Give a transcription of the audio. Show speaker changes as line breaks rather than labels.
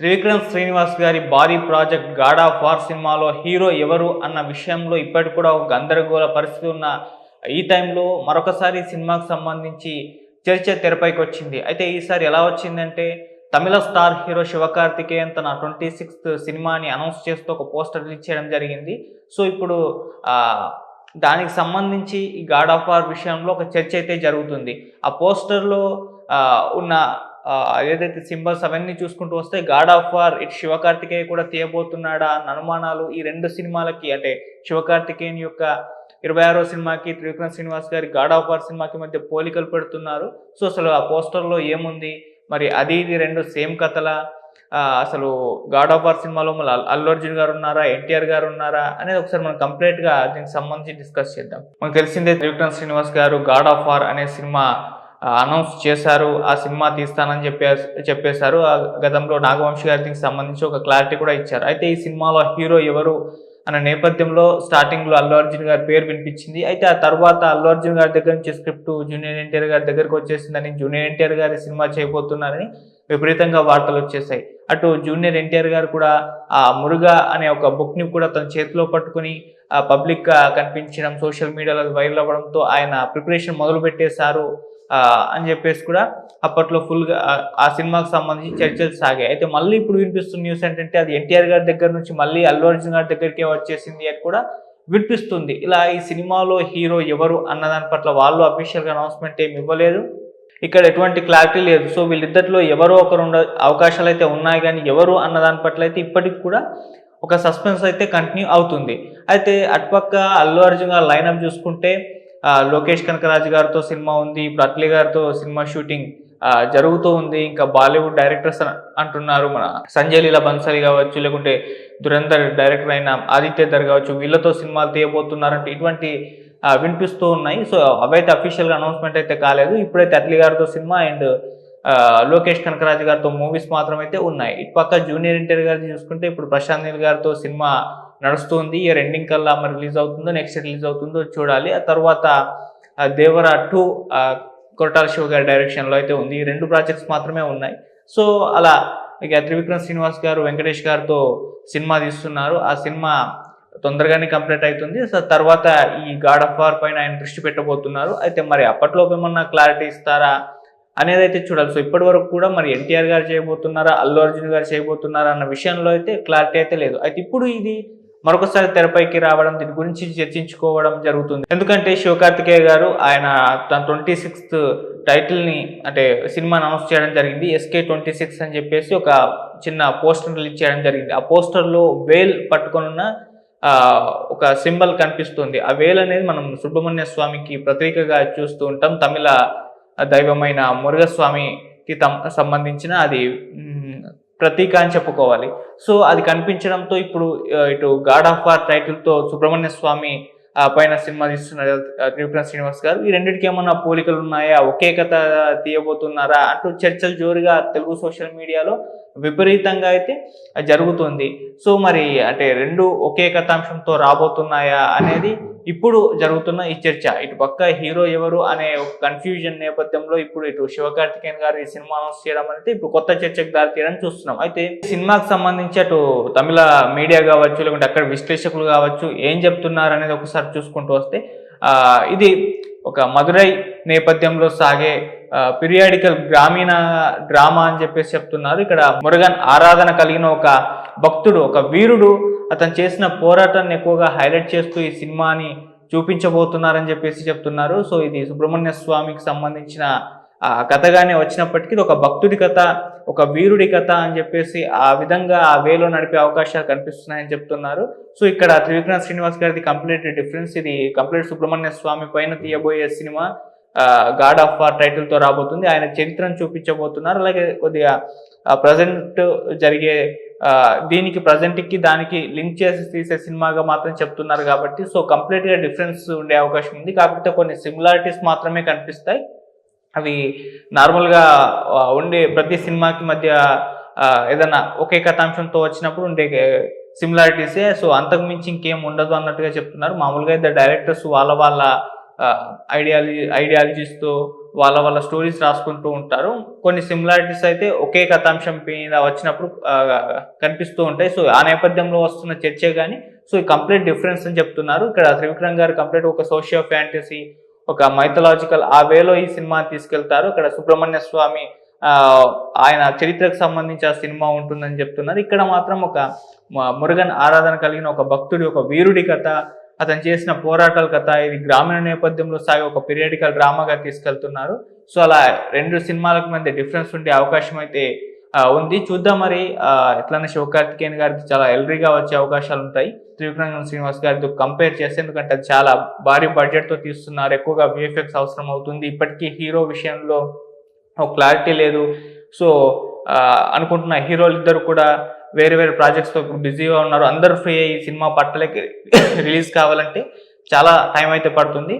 త్రివిక్రమ్ శ్రీనివాస్ గారి భారీ project God of war సినిమాలో హీరో ఎవరు అన్న విషయంలో ఇప్పటికి కూడా ఒక గందరగోళ పరిస్థితి ఉన్న ఈ టైంలో మరొకసారి సినిమాకు సంబంధించి చర్చ తెరపైకి వచ్చింది. అయితే ఈసారి ఎలా వచ్చిందంటే తమిళ స్టార్ హీరో శివకార్తికేయన్ తన ట్వంటీ సిక్స్త్ సినిమాని అనౌన్స్ చేస్తూ ఒక పోస్టర్ రిలీజ్ చేయడం జరిగింది. సో ఇప్పుడు దానికి సంబంధించి ఈ గాడ్ ఆఫ్ వార్ విషయంలో ఒక చర్చ అయితే జరుగుతుంది. ఆ పోస్టర్లో ఉన్న ఏదైతే సింబల్స్ అవన్నీ చూసుకుంటూ వస్తే god of war it Sivakarthikeya కూడా తీయబోతున్నాడా అన్న అనుమానాలు ఈ రెండు సినిమాలకి అంటే శివకార్తికేయన్ యొక్క ఇరవై ఆరో సినిమాకి త్రివిక్రమ్ శ్రీనివాస్ గారి గాడ్ ఆఫ్ వార్ సినిమాకి మధ్య పోలికలు పెడుతున్నారు. సో అసలు ఆ పోస్టర్లో ఏముంది? మరి అది ఇది రెండు సేమ్ కథలా? అసలు గాడ్ ఆఫ్ వార్ సినిమాలో మళ్ళీ అల్లు అర్జున్ గారు ఉన్నారా? ఎన్టీఆర్ గారు ఉన్నారా? అనేది ఒకసారి మనం కంప్లీట్గా దీనికి సంబంధించి డిస్కస్ చేద్దాం. మనకు తెలిసిందే త్రివిక్రమ్ శ్రీనివాస్ గారు గాడ్ ఆఫ్ వార్ అనే సినిమా అనౌన్స్ చేశారు ఆ సినిమా తీస్తానని చెప్పే చెప్పేశారు. ఆ గతంలో నాగవంశి గారి సంబంధించి ఒక క్లారిటీ కూడా ఇచ్చారు. అయితే ఈ సినిమాలో హీరో ఎవరు అన్న నేపథ్యంలో స్టార్టింగ్లో అల్లు అర్జున్ గారి పేరు వినిపించింది. అయితే ఆ తర్వాత అల్లు అర్జున్ గారి దగ్గర నుంచి స్క్రిప్ట్ జూనియర్ ఎన్టీఆర్ గారి దగ్గరకు వచ్చేసిందని జూనియర్ ఎన్టీఆర్ గారి సినిమా చేయబోతున్నారని విపరీతంగా వార్తలు వచ్చేసాయి అటు జూనియర్ ఎన్టీఆర్ గారు కూడా ఆ మురుగా అనే ఒక బుక్ని కూడా తన చేతిలో పట్టుకుని ఆ కనిపించడం సోషల్ మీడియాలో వైరల్ అవ్వడంతో ఆయన ప్రిపరేషన్ మొదలు పెట్టేశారు అని చెప్పేసి కూడా అప్పట్లో ఫుల్గా ఆ- సినిమాకు సంబంధించి చర్చలు సాగాయి. అయితే మళ్ళీ ఇప్పుడు వినిపిస్తున్న న్యూస్ ఏంటంటే అది ఎన్టీఆర్ గారి దగ్గర నుంచి మళ్ళీ అల్లు అర్జున్ గారి దగ్గరికే వచ్చేసింది అని కూడా వినిపిస్తుంది. ఇలా ఈ సినిమాలో హీరో ఎవరు అన్న దాని పట్ల వాళ్ళు అఫీషియల్గా అనౌన్స్మెంట్ ఏమి ఇవ్వలేదు. ఇక్కడ ఎటువంటి క్లారిటీ లేదు. సో వీళ్ళిద్దరిలో ఎవరో ఒకరు ఉండ అవకాశాలు అయితే ఉన్నాయి కానీ ఎవరు అన్న దాని పట్ల అయితే ఇప్పటికి కూడా ఒక సస్పెన్స్ అయితే కంటిన్యూ అవుతుంది. అయితే అటుపక్క అల్లు అర్జున్ గారు లైనప్ చూసుకుంటే లోకేష్ కనకరాజు గారితో సినిమా ఉంది ఇప్పుడు అట్లీ గారితో సినిమా షూటింగ్ జరుగుతూ ఉంది. ఇంకా బాలీవుడ్ డైరెక్టర్స్ అంటున్నారు మన సంజయ్ లీలా బన్సాలి కావచ్చు లేకుంటే దురంధర్ డైరెక్టర్ అయిన ఆదిత్య దర్ కావచ్చు వీళ్ళతో సినిమాలు తీయబోతున్నారంటే ఇటువంటి వినిపిస్తూ ఉన్నాయి. సో అవైతే అఫీషియల్గా అనౌన్స్మెంట్ అయితే కాలేదు. ఇప్పుడైతే అట్లీ గారితో సినిమా అండ్ లోకేష్ కనకరాజు గారితో మూవీస్ మాత్రం అయితే ఉన్నాయి. ఇటు పక్క జూనియర్ ఎన్టీఆర్ గారి చూసుకుంటే ఇప్పుడు ప్రశాంత్ నీల్ గారితో సినిమా నడుస్తుంది. ఇయర్ ఎండింగ్ కల్లా మరి రిలీజ్ అవుతుందో నెక్స్ట్ రిలీజ్ అవుతుందో చూడాలి. ఆ తర్వాత ఆ, దేవరా టూ కొరటాల శివ గారి డైరెక్షన్లో అయితే ఉంది. ఈ రెండు ప్రాజెక్ట్స్ మాత్రమే ఉన్నాయి. సో అలా ఇక త్రివిక్రమ్ శ్రీనివాస్ గారు వెంకటేష్ గారితో సినిమా తీస్తున్నారు. ఆ సినిమా తొందరగానే కంప్లీట్ అవుతుంది. సో తర్వాత ఈ గాడ్ ఆఫ్ వార్ పైన ఆయన దృష్టి పెట్టబోతున్నారు. అయితే మరి అప్పట్లోపు ఏమన్నా క్లారిటీ ఇస్తారా అనేది అయితే చూడాలి. సో ఇప్పటి వరకు కూడా మరి ఎన్టీఆర్ గారు చేయబోతున్నారా అల్లు అర్జున్ గారు చేయబోతున్నారా అన్న విషయంలో అయితే క్లారిటీ అయితే లేదు. అయితే ఇప్పుడు ఇది మరొకసారి తెరపైకి రావడం దీని గురించి చర్చించుకోవడం జరుగుతుంది. ఎందుకంటే శివకార్తికేయ గారు ఆయన తన ట్వంటీ సిక్స్త్ టైటిల్ని అంటే సినిమాని అనౌన్స్ చేయడం జరిగింది. ఎస్కే ట్వంటీ సిక్స్ అని చెప్పేసి ఒక చిన్న పోస్టర్ రిలీజ్ చేయడం జరిగింది. ఆ పోస్టర్లో వేల్ పట్టుకొని ఒక సింబల్ కనిపిస్తుంది. ఆ వేల్ అనేది మనం సుబ్రహ్మణ్య స్వామికి ప్రతీకగా చూస్తూ ఉంటాం. తమిళ దైవమైన మురుగస్వామికి తమ్ సంబంధించిన అది ప్రతీక అని చెప్పుకోవాలి. సో అది కనిపించడంతో ఇప్పుడు ఇటు గాడ్ ఆఫ్ వార్ టైటిల్తో సుబ్రహ్మణ్య స్వామి పైన సినిమా తీస్తున్నారు ఆ, త్రివిక్రమ్ శ్రీనివాస్ గారు. ఈ రెండింటికి ఏమన్నా పోలికలు ఉన్నాయా? ఒకే కథ తీయబోతున్నారా? అంటూ చర్చలు జోరుగా తెలుగు సోషల్ మీడియాలో విపరీతంగా అయితే జరుగుతుంది. సో మరి అంటే రెండు ఒకే కథాంశంతో రాబోతున్నాయా అనేది ఇప్పుడు జరుగుతున్న ఈ చర్చ. ఇటు పక్క హీరో ఎవరు అనే ఒక కన్ఫ్యూజన్ నేపథ్యంలో ఇప్పుడు ఇటు శివకార్తికేయన్ గారు ఈ సినిమా అనౌన్స్ చేయడం అనేది ఇప్పుడు కొత్త చర్చకు దారి చూస్తున్నాం. అయితే ఈ సినిమాకి సంబంధించి అటు తమిళ మీడియా కావచ్చు లేకుంటే అక్కడ విశ్లేషకులు కావచ్చు ఏం చెప్తున్నారు అనేది ఒకసారి చూసుకుంటూ వస్తే ఇది ఒక మధురై నేపథ్యంలో సాగే పీరియాడికల్ గ్రామీణ డ్రామా అని చెప్పేసి చెప్తున్నారు. ఇక్కడ మురుగన్ ఆరాధన కలిగిన ఒక భక్తుడు ఒక వీరుడు అతను చేసిన పోరాటాన్ని ఎక్కువగా హైలైట్ చేస్తూ ఈ సినిమాని చూపించబోతున్నారని చెప్పేసి చెప్తున్నారు. సో ఇది సుబ్రహ్మణ్య స్వామికి సంబంధించిన ఆ కథగానే వచ్చినప్పటికీ ఇది ఒక భక్తుడి కథ ఒక వీరుడి కథ అని చెప్పేసి ఆ విధంగా ఆ వేలో నడిపే అవకాశాలు కనిపిస్తున్నాయని చెప్తున్నారు. సో ఇక్కడ త్రివిక్రమ్ శ్రీనివాస్ గారిది కంప్లీట్ డిఫరెన్స్. ఇది కంప్లీట్ సుబ్రహ్మణ్య స్వామి పైన తీయబోయే సినిమా. గాడ్ ఆఫ్ వార్ టైటిల్తో రాబోతుంది. ఆయన చరిత్రను చూపించబోతున్నారు. అలాగే కొద్దిగా ప్రజెంట్ జరిగే దీనికి ప్రజెంట్కి దానికి లింక్ చేసి తీసే సినిమాగా మాత్రం చెప్తున్నారు కాబట్టి సో కంప్లీట్గా డిఫరెన్స్ ఉండే అవకాశం ఉంది. కాకపోతే కొన్ని సిమిలారిటీస్ మాత్రమే కనిపిస్తాయి. అవి నార్మల్గా ఉండే ప్రతి సినిమాకి మధ్య ఏదైనా ఒకే కథాంశంతో వచ్చినప్పుడు ఉండే సిమిలారిటీసే సో అంతకు మించి ఇంకేం ఉండదు అన్నట్టుగా చెప్తున్నారు. మామూలుగా అయితే డైరెక్టర్స్ వాళ్ళ వాళ్ళ ఐడియాలజీ ఐడియాలజీస్తో వాళ్ళ వాళ్ళ స్టోరీస్ రాసుకుంటూ ఉంటారు. కొన్ని సిమిలారిటీస్ అయితే ఒకే కథాంశం మీద వచ్చినప్పుడు కనిపిస్తూ ఉంటాయి. సో ఆ నేపథ్యంలో వస్తున్న చర్చే కానీ సో ఈ కంప్లీట్ డిఫరెన్స్ అని చెప్తున్నారు. ఇక్కడ త్రివిక్రమ్ గారు కంప్లీట్ ఒక సోషియో ఫ్యాంటసీ ఒక మైథలాజికల్ ఆ వేలో ఈ సినిమా తీసుకెళ్తారు. ఇక్కడ సుబ్రహ్మణ్య స్వామి ఆయన చరిత్రకు సంబంధించి ఆ సినిమా ఉంటుందని చెప్తున్నారు. ఇక్కడ మాత్రం ఒక మురుగన్ ఆరాధన కలిగిన ఒక భక్తుడి ఒక వీరుడి కథ అతను చేసిన పోరాటాల కథ ఇది గ్రామీణ నేపథ్యంలో సాగే ఒక పీరియడికల్ డ్రామాగా తీసుకెళ్తున్నారు. సో అలా రెండు సినిమాలకు మధ్య డిఫరెన్స్ ఉండే అవకాశం అయితే ఉంది. చూద్దాం మరి. ఎట్లనే శివకార్తికేయన్ గారికి చాలా ఎల్రీగా వచ్చే అవకాశాలు ఉంటాయి. త్రివిక్రమ శ్రీనివాస్ గారితో కంపేర్ చేస్తే ఎందుకంటే చాలా భారీ బడ్జెట్తో తీస్తున్నారు. ఎక్కువగా విఎఫ్ఎక్స్ అవసరం అవుతుంది. ఇప్పటికీ హీరో విషయంలో ఒక క్లారిటీ లేదు. సో అనుకుంటున్న హీరోలు ఇద్దరు కూడా వేరే వేరే ప్రాజెక్ట్స్తో బిజీగా ఉన్నారు. అందరూ ఫ్రీ అయ్యి సినిమా పట్టలకి రిలీజ్ కావాలంటే చాలా టైం అయితే పడుతుంది.